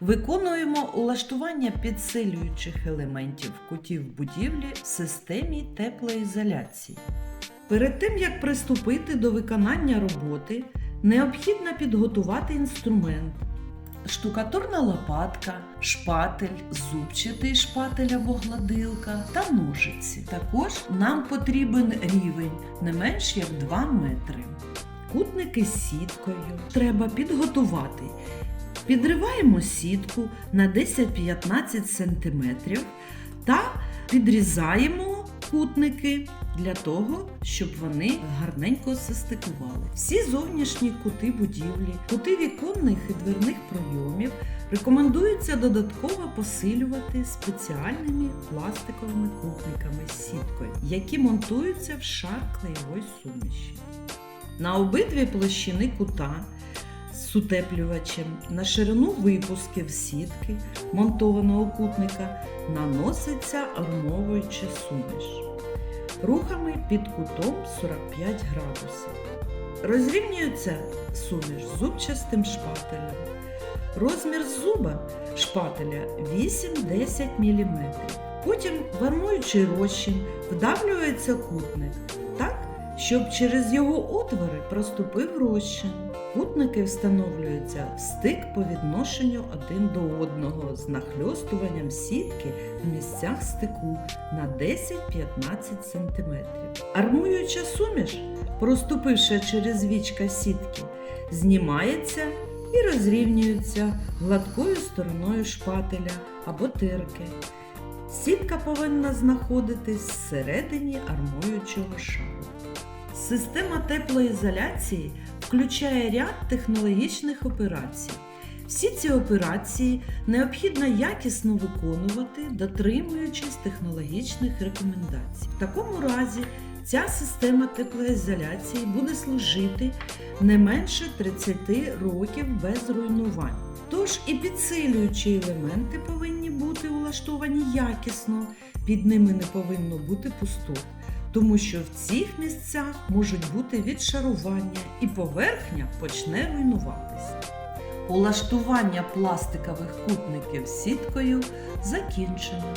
Виконуємо улаштування підсилюючих елементів кутів будівлі в системі теплоізоляції. Перед тим як приступити до виконання роботи, необхідно підготувати інструмент. Штукатурна лопатка, шпатель, зубчатий шпатель або гладилка та ножиці. Також нам потрібен рівень не менш як 2 метри. Кутники з сіткою треба підготувати. Підриваємо сітку на 10-15 см та підрізаємо кутники для того, щоб вони гарненько застикували. Всі зовнішні кути будівлі, кути віконних і дверних пройомів рекомендується додатково посилювати спеціальними пластиковими кутниками з сіткою, які монтуються в шар клеєвої суміші. На обидві площини кута з утеплювачем на ширину випусків сітки монтованого кутника наноситься армовуюча суміш рухами під кутом 45 градусів. Розрівнюється суміш зубчастим шпателем. Розмір зуба шпателя 8-10 мм. Потім в армуючий розчин вдавлюється кутник так, щоб через його отвори проступив розчин. Кутники встановлюються в стик по відношенню один до одного з нахльостуванням сітки в місцях стику на 10-15 см. Армуюча суміш, проступивши через вічка сітки, знімається і розрівнюється гладкою стороною шпателя або тирки. Сітка повинна знаходитись всередині армуючого шару. Система теплоізоляції включає ряд технологічних операцій. Всі ці операції необхідно якісно виконувати, дотримуючись технологічних рекомендацій. В такому разі ця система теплоізоляції буде служити не менше 30 років без руйнувань. Тож і підсилюючі елементи повинні бути улаштовані якісно, під ними не повинно бути пустот тому що в цих місцях можуть бути відшарування і поверхня почне руйнуватися. Улаштування пластикових кутників сіткою закінчено.